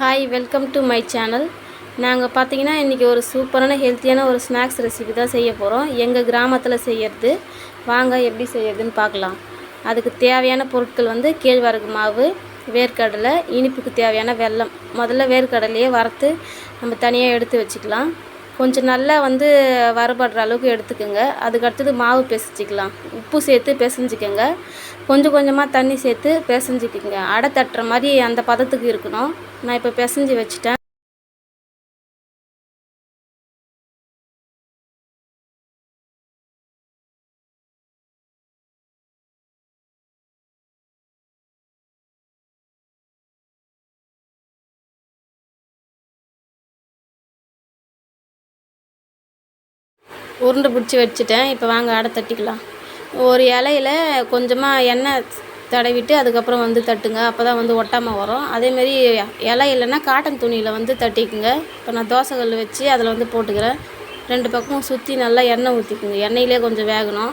Hi welcome to my channel நாங்கள் பார்த்தீங்கன்னா இன்றைக்கி ஒரு சூப்பரான ஹெல்த்தியான ஒரு ஸ்நாக்ஸ் ரெசிபி தான் செய்ய போகிறோம் எங்கள் கிராமத்தில் செய்யறது. வாங்க எப்படி செய்யறதுன்னு பார்க்கலாம் அதுக்கு தேவையான பொருட்கள் வந்து கேழ்வரகு மாவு வேர்க்கடலை இனிப்புக்கு தேவையான வெல்லம். முதல்ல வேர்க்கடலையே வறுத்து நம்ம தனியாக எடுத்து வச்சுக்கலாம். கொஞ்சம் நல்லா வந்து வரப்படுற அளவுக்கு எடுத்துக்கோங்க. அதுக்கடுத்தது மாவு பிசைஞ்சிக்கலாம். உப்பு சேர்த்து பிசைஞ்சிக்கோங்க. கொஞ்சம் கொஞ்சமாக தண்ணி சேர்த்து பிசைஞ்சிக்கோங்க. அடை தட்டுற மாதிரி அந்த பதத்துக்கு இருக்கணும். நான் இப்போ பிசைஞ்சு வச்சுட்டேன். உருண்டை பிடிச்சி வச்சுட்டேன். இப்போ வாங்க அடை தட்டிக்கலாம். ஒரு இலையில கொஞ்சமாக எண்ணெய் தடவிட்டு அதுக்கப்புறம் வந்து தட்டுங்க. அப்போ தான் வந்து ஒட்டாமல் வரும். அதேமாரி இலை இல்லைன்னா காட்டன் துணியில் வந்து தட்டிக்குங்க. இப்போ நான் தோசை கல் வச்சு அதில் வந்து போட்டுக்கிறேன். ரெண்டு பக்கமும் சுற்றி நல்லா எண்ணெய் ஊற்றிக்குங்க எண்ணெயிலே கொஞ்சம் வேகணும்.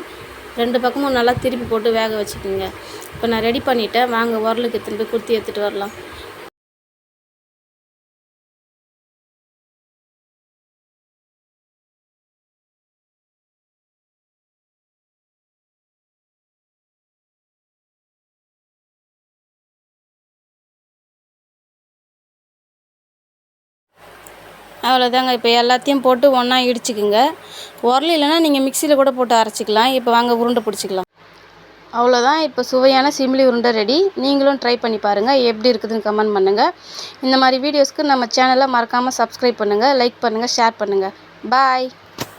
ரெண்டு பக்கமும் நல்லா திருப்பி போட்டு வேக வச்சுக்கோங்க. இப்போ நான் ரெடி பண்ணிவிட்டேன் வாங்க உரலுக்கு எடுத்துகிட்டு போய் குத்தி எடுத்துகிட்டு வரலாம். அவ்வளோதாங்க இப்போ எல்லாத்தையும் போட்டு ஒன்றா இடிச்சுக்குங்க. உரல் இல்லைன்னா நீங்கள் மிக்சியில் கூட போட்டு அரைச்சிக்கலாம். இப்போ வாங்க உருண்டை பிடிச்சிக்கலாம். அவ்வளோதான் இப்போ சுவையான சிம்லி உருண்டை ரெடி நீங்களும் ட்ரை பண்ணி பாருங்கள் எப்படி இருக்குதுன்னு கமெண்ட் பண்ணுங்கள் இந்த மாதிரி வீடியோஸ்க்கு நம்ம சேனலை மறக்காமல் சப்ஸ்கிரைப் பண்ணுங்கள் லைக் பண்ணுங்கள் ஷேர் பண்ணுங்கள் பாய்